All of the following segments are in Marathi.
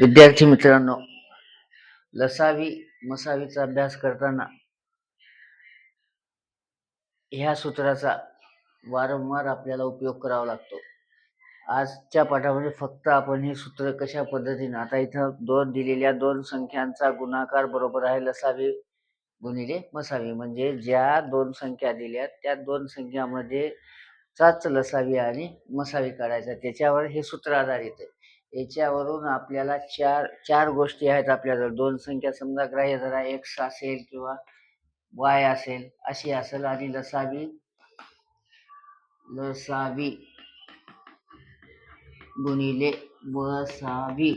विद्यार्थी मित्रांनो लसावी मसावीचा अभ्यास करताना ह्या सूत्राचा वारंवार आपल्याला उपयोग करावा लागतो. आजच्या पाठामध्ये फक्त आपण हे सूत्र कशा पद्धतीने आता इथं दोन दिलेल्या दोन संख्यांचा गुणाकार बरोबर आहे लसावी गुणिले मसावी. म्हणजे ज्या दोन संख्या दिल्या त्या दोन संख्यामध्ये चाच लसावी आणि मसावी काढायचा. त्याच्यावर हे सूत्र आधारित आहे. याच्यावरून आपल्याला चार चार गोष्टी आहेत आपल्याजवळ. दोन संख्या समजा ग्राह्य धरा एक्स असेल किंवा वाय असेल अशी असेल आणि लसावी लसावी गुणिले वसावी.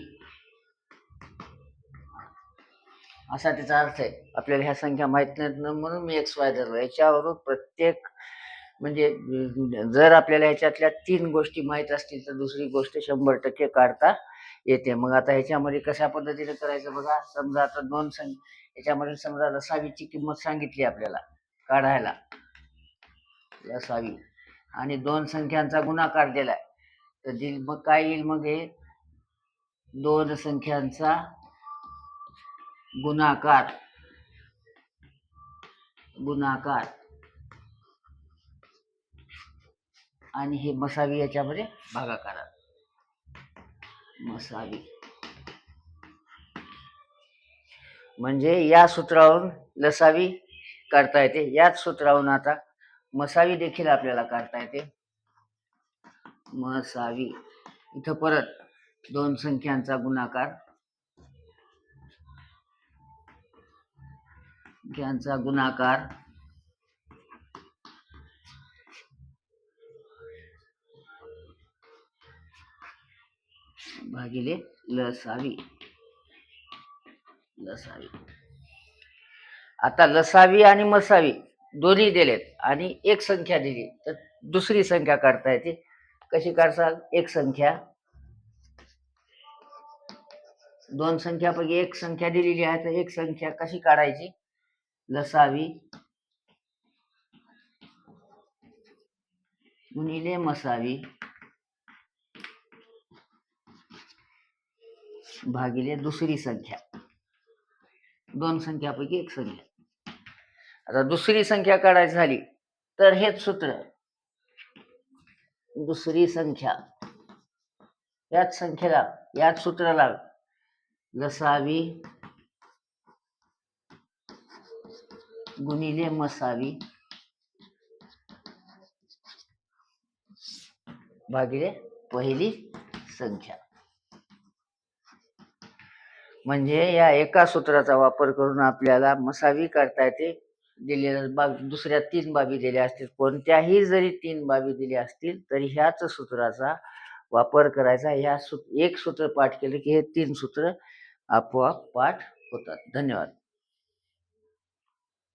असा त्याचा अर्थ आहे. आपल्याला ह्या संख्या माहीत नाहीत ना म्हणून मी एक्स वाय धरलो. याच्यावरून प्रत्येक म्हणजे जर आपल्याला ह्याच्यातल्या तीन गोष्टी माहीत असतील तर दुसरी गोष्ट शंभर टक्के काढता येते. मग आता ह्याच्यामध्ये कशा पद्धतीने करायचं बघा? समजा आता दोन सं याच्यामध्ये समजा रसावीची किंमत सांगितली आपल्याला काढायला. रसावी आणि दोन संख्यांचा गुणाकार दिलाय. तर दिल मग काय येईल मग हे? दोन संख्यांचा गुणाकार. गुणाकार. आणि हे मसावी याच्यामध्ये भागाकार मसावी. म्हणजे या सूत्रावरून लसावी काढता येते. याच सूत्रावरून आता मसावी देखील आपल्याला काढता येते. मसावी. इथं परत दोन संख्यांचा गुणाकार. संख्यांचा गुणाकार. भागिले लसावी. लसावी. आता लसावी आणि मसावी दोन्ही दिलेत आणि एक संख्या दिली. तर दुसरी संख्या काढता येते. कशी काढसाल? एक संख्या. दोन संख्यापैकी एक संख्या दिलेली आहे. तर एक संख्या कशी काढायची? लसावी. गुणिले मसावी. भागिले दुसरी संख्या. दोन संख्यापैकी एक संख्या. आता दुसरी संख्या काढायची झाली तर हेच सूत्र. दुसरी संख्या. याच संख्येला याच सूत्राला लसावी गुणिले मसावी भागिले पहिली संख्या. म्हणजे या एका सूत्राचा वापर करून आपल्याला मसावी करता येते. दिलेल्या बाब दुसऱ्या तीन बाबी दिल्या असतील. कोणत्याही जरी तीन बाबी दिल्या असतील तरी ह्याच सूत्राचा वापर करायचा. ह्या सूत्र एक सूत्र पाठ केलं की हे तीन सूत्र आपोआप पाठ होतात. धन्यवाद.